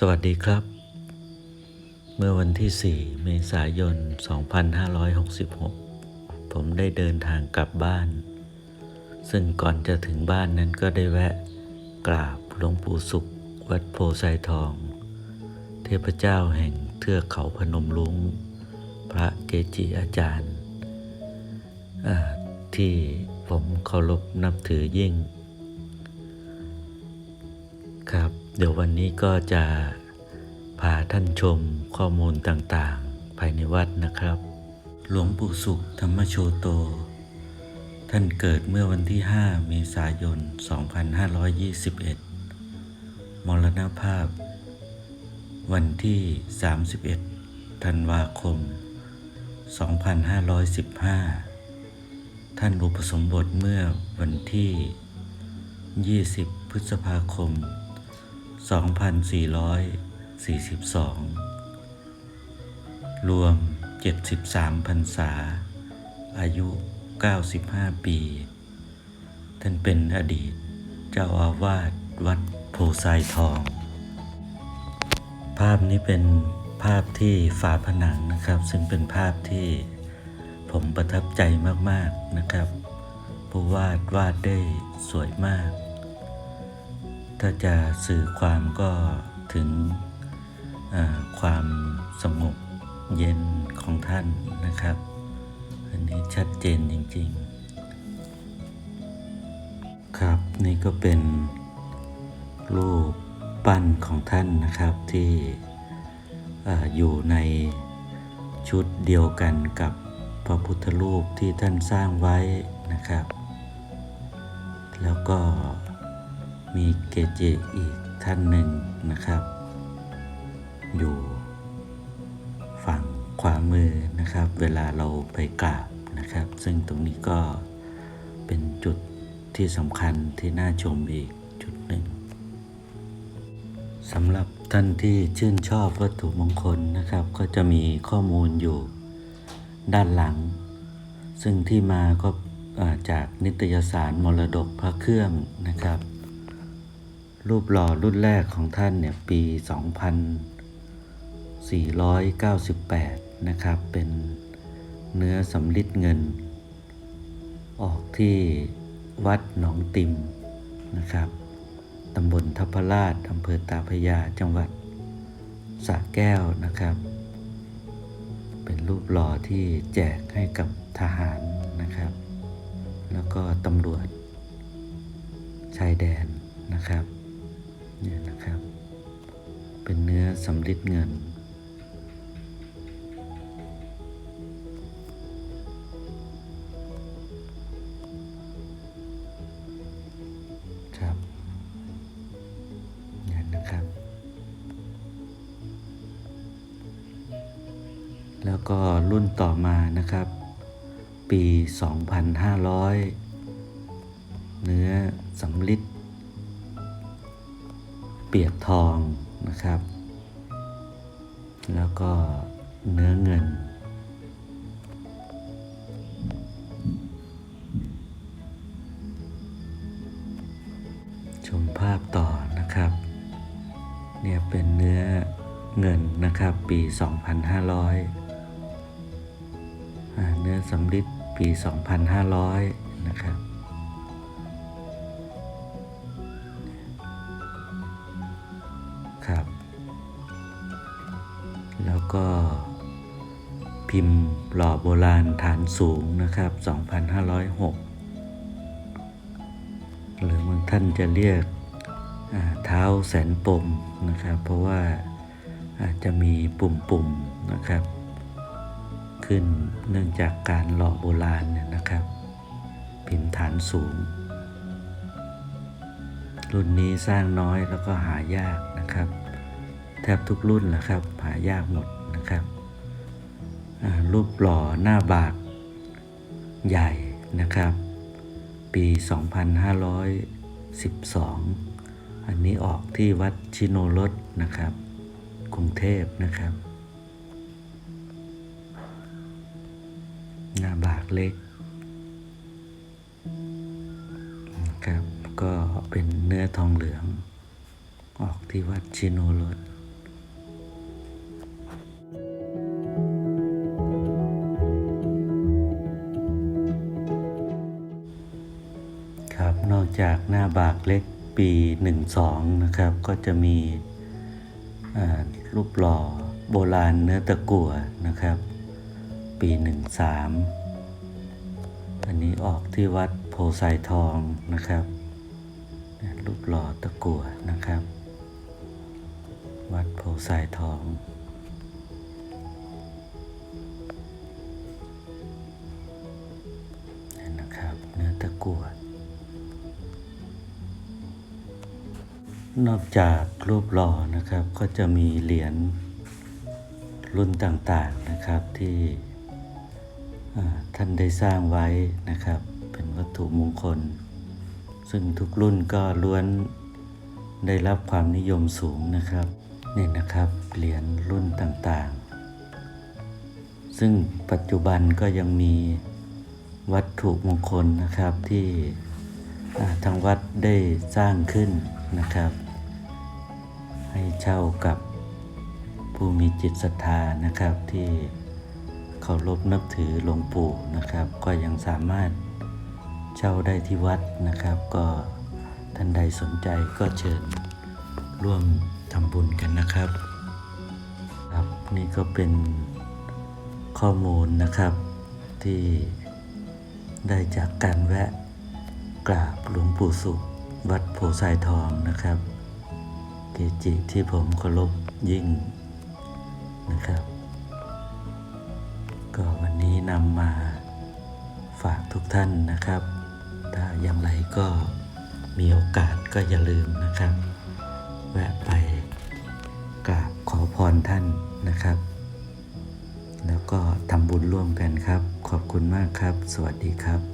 สวัสดีครับ เมื่อวันที่ 4 เมษายน 2566 ผมได้เดินทางกลับบ้าน ซึ่งก่อนจะถึงบ้านนั้นก็ได้แวะ กราบหลวงปู่สุข วัดโพไซทอง เทพเจ้าแห่งเทือกเขาพนมลุง พระเกจิอาจารย์ ที่ผมเคารพนับถือยิ่ง ครับ เดี๋ยววันนี้ก็จะพาท่านชมข้อมูลต่างๆ ภายในวัดนะครับ หลวงปู่สุขธรรมโชโต ท่านเกิดเมื่อวันที่ 5 เมษายน 2521 มรณภาพ วันที่ 31 ธันวาคม 2515 ท่านอุปสมบทเมื่อวันที่ 20 พฤษภาคม 2442 รวม 73พรรษา อายุ 95 ปี ท่านเป็นอดีต เจ้าอาวาสวัดโพไซทอง ภาพนี้เป็นภาพที่ฝาผนังนะครับ ซึ่งเป็นภาพที่ผมประทับใจมาก ๆ นะครับ ผู้วาดวาดได้สวยมาก ถ้าจะสื่อความก็ถึงความสงบเย็นของท่านนะครับ อันนี้ชัดเจนจริง ๆ ครับนี่ก็เป็นรูปปั้นของท่านนะครับที่ออยู่ในชุดเดียวกันกับพระพุทธรูปที่ท่านสร้างไว้นะครับ แล้วก็ มีเกจิอีกท่านหนึ่งนะครับ อยู่ฝั่งขวามือนะครับ เวลาเราไปกราบนะครับ ซึ่งตรงนี้ก็เป็นจุดที่สำคัญที่น่าชมอีกจุดหนึ่งสำหรับท่านที่ชื่นชอบวัตถุมงคลนะครับ ก็จะมีข้อมูลอยู่ด้านหลัง ซึ่งที่มาก็จากนิตยสารมรดกพระเครื่องนะครับ รูปหล่อรุ่นแรกของท่านเนี่ยปี 2498 นะครับ เป็นเนื้อสำลิดเงิน ออกที่วัดหนองติมนะครับตำบลทัพพราชอำเภอตาพยาจังหวัดสระแก้วนะครับ เป็นรูปหล่อที่แจกให้กับทหารนะครับ แล้วก็ตำรวจชายแดนนะครับ เนี่ยนะครับ เป็นเนื้อสำริดเงิน ครับเนี่ยนะครับ แล้วก็รุ่นต่อมานะครับ ปี 2500 เนื้อสำลิด ปียกทองนะครับ แล้วก็เนื้อเงิน ชมภาพต่อนะครับ เนี่ยเป็นเนื้อเงินนะครับ ปี 2500อ่าเนื้อสำริดปี 2500 นะครับครับ พิมพ์หล่อโบราณฐานสูงนะครับ 2506 หรือบางท่านจะเรียกเท้าแสนปมนะครับ เพราะว่าอาจจะมีปุ่มๆนะครับ ขึ้นเนื่องจากการหล่อโบราณเนี่ยนะครับพิมพ์ฐานสูง รุ่นนี้สร้างน้อยแล้วก็หายากนะครับ แทบทุกรุ่นแหละครับ หายากหมดนะครับ รูปหล่อหน้าบากใหญ่นะครับ ปี 2512 อันนี้ออกที่วัดชิโนรสนะครับ กรุงเทพนะครับ หน้าบากเล็กนะครับ ก็เป็นเนื้อทองเหลือง ออกที่วัดชิโนรส จากหน้าบากเล็กปี 12 นะครับ ก็จะมีรูปหล่อโบราณเนื้อตะกั่วนะครับ ปี 13 อันนี้ออกที่วัดโพไซทองนะครับ รูปหล่อตะกั่วนะครับ วัดโพไซทองนี่นะครับ เนื้อตะกั่ว นอกจากรูปหล่อนะครับก็จะมีเหรียญรุ่นต่างๆนะครับที่ท่านได้สร้างไว้นะครับ เป็นวัตถุมงคล ซึ่งทุกรุ่นก็ล้วนได้รับความนิยมสูงนะครับนี่นะครับเหรียญรุ่นต่างๆ ซึ่งปัจจุบันก็ยังมีวัตถุมงคลนะครับที่ทางวัดได้สร้างขึ้นนะครับ ให้เช่ากับผู้มีจิตศรัทธานะครับที่เคารพนับถือหลวงปู่นะครับ ก็ยังสามารถเช่าได้ที่วัดนะครับ ก็ท่านใดสนใจก็เชิญร่วมทำบุญกันนะครับครับนี่ก็เป็นข้อมูลนะครับที่ได้จากการแวะกราบหลวงปู่สุขวัดโพไซทองนะครับ เกจิที่ผมเคารพยิ่งนะครับ ก็วันนี้นำมาฝากทุกท่านนะครับ ถ้าอย่างไรก็มีโอกาสก็อย่าลืมนะครับ แวะไปกราบขอพรท่านนะครับ แล้วก็ทำบุญร่วมกันครับ ขอบคุณมากครับ สวัสดีครับ